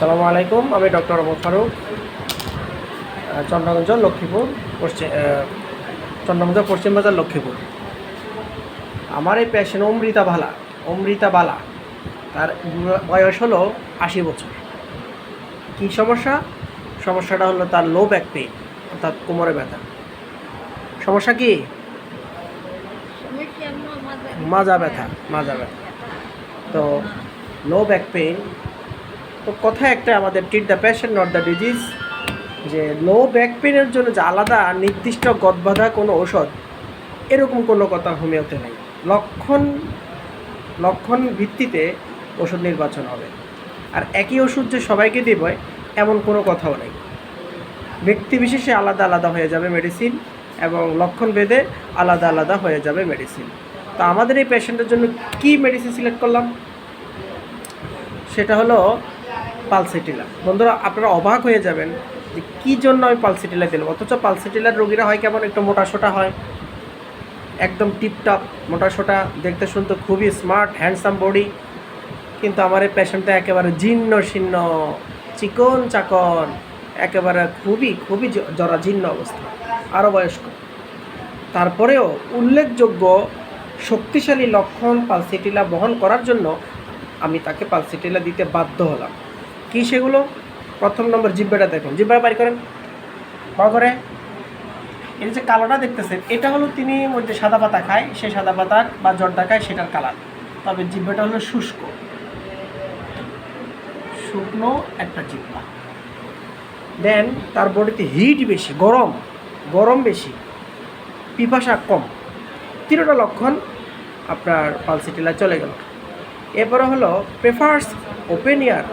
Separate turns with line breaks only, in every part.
আসসালামু আলাইকুম, আমি ডক্টর অমর ফারুক চন্দ্রগঞ্জ লক্ষ্মীপুর পশ্চিম চন্দ্রগঞ্জ পশ্চিম বাজার লক্ষ্মীপুর। আমার এই পেশেন্ট অমৃতা বালা অমৃতা বালা, তার বয়স হলো আশি বছর। কী সমস্যা? সমস্যাটা হলো তার লো ব্যাক পেন অর্থাৎ কোমরে ব্যথা। সমস্যা কি? মাজা ব্যথা মাজা ব্যথা। তো লো ব্যাক পেইন তো কথা একটা আমাদের treat the patient not the disease যে লো ব্যাক পেনের জন্য যে আলাদা নির্দিষ্ট গদবাধা কোনো ওষুধ এরকম কোনো কথা হোমিওতে নেই। লক্ষণ লক্ষণ ভিত্তিতে ওষুধ নির্বাচন হবে। আর একই ওষুধ যে সবাইকে দেবে, এমন কোনো কথাও নেই। ব্যক্তি বিশেষে আলাদা আলাদা হয়ে যাবে মেডিসিন এবং লক্ষণ ভেদে আলাদা আলাদা হয়ে যাবে মেডিসিন তো আমাদের এই পেশেন্টের জন্য কি মেডিসিন সিলেক্ট করলাম? সেটা হলো পালসিটিলা। বন্ধুরা, আপনারা অবাক হয়ে যাবেন যে কী জন্য আমি পালসিটিলা দিলাম। অথচ পালসিটিলার রোগীরা হয় কেমন, একটু মোটা সোটা হয়। একদম টিপটপ, মোটা সোটা, দেখতে শুনতে খুবই স্মার্ট হ্যান্ডসাম বডি কিন্তু আমার এই পেশেন্টটা একেবারে জীর্ণ শীর্ণ, চিকন চাকন, একেবারে খুবই খুবই জরাজীর্ণ অবস্থা আরও বয়স্ক। তারপরেও উল্লেখযোগ্য শক্তিশালী লক্ষণ পালসিটিলা বহন করার জন্য আমি তাকে পালসিটিলা দিতে বাধ্য হলাম। কী সেগুলো? প্রথম নম্বর জিব্বাটা দেখুন। জিব্বাটা বাড়ি করেন। বড় করে এই যে কালোটা দেখতেছেন, এটা হলো তিনি ওই যে সাদা পাতা খায় সে সাদা পাতার বা জর্দা খায়, সেটার কালার। তবে জিব্বাটা হলো শুষ্ক। শুকনো একটা জিব্বা। দেন তার বডিতে হিট বেশি, গরম গরম বেশি, পিপাসা কম। তিনটা লক্ষণ আপনার পালসিটিলা চলে গেল। এরপরে হলো প্রেফার্স ওপেন এয়ার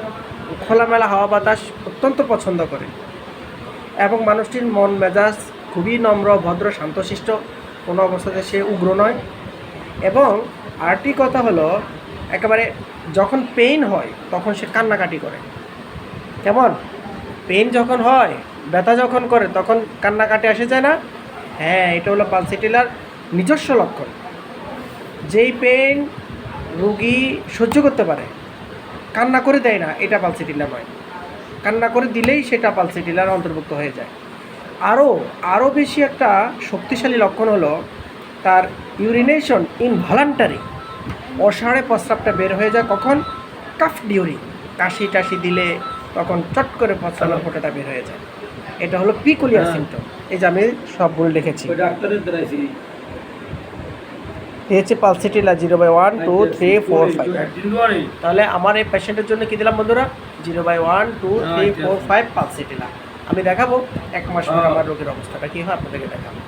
খোলামেলা হাওয়া বাতাস অত্যন্ত পছন্দ করে। এবং মানুষটির মন মেজাজ খুবই নম্র, ভদ্র, শান্তশিষ্ট। কোনো অবস্থাতে সে উগ্র নয়। এবং আরটি কথা হলো, একেবারে যখন পেইন হয়, তখন সে কান্নাকাটি করে। কেমন? পেইন যখন হয়, ব্যথা যখন করে, তখন কান্নাকাটি আসে যায় না? হ্যাঁ এটা হলো পালসিটিলার নিজস্ব লক্ষণ। যেই পেইন রুগী সহ্য করতে পারে কান্না করে দেয় না এটা পালসিটিলা নয়। কান্না করে দিলেই সেটা পালসিটিলার অন্তর্ভুক্ত হয়ে যায়। আরও আরও বেশি একটা শক্তিশালী লক্ষণ হলো তার ইউরিনেশন ইনভলান্টারি অসাড়ে প্রস্রাবটা বের হয়ে যায় কখন? কাফ ডিউরি। কাশি টাশি দিলে তখন চট করে প্রস্রাবের ফোঁটাটা বের হয়ে যায়। এটা হলো পিকুলিয়ার
হ্যাঁ।
সিমটম এই যে আমি সবগুলো লিখেছি
ডাক্তারের
হচ্ছে pulsatilla zero by one two three four five. তাহলে আমার এই পেশেন্টের জন্য কি দিলাম বন্ধুরা? জিরো বাই ওয়ান টু
হ্যাঁ,
থ্রি ফোর ফাইভ পালসিটিলা আমি দেখাবো এক মাস পর
হ্যাঁ।
আমার রোগের অবস্থাটা কী হয় আপনাদেরকে দেখাবো।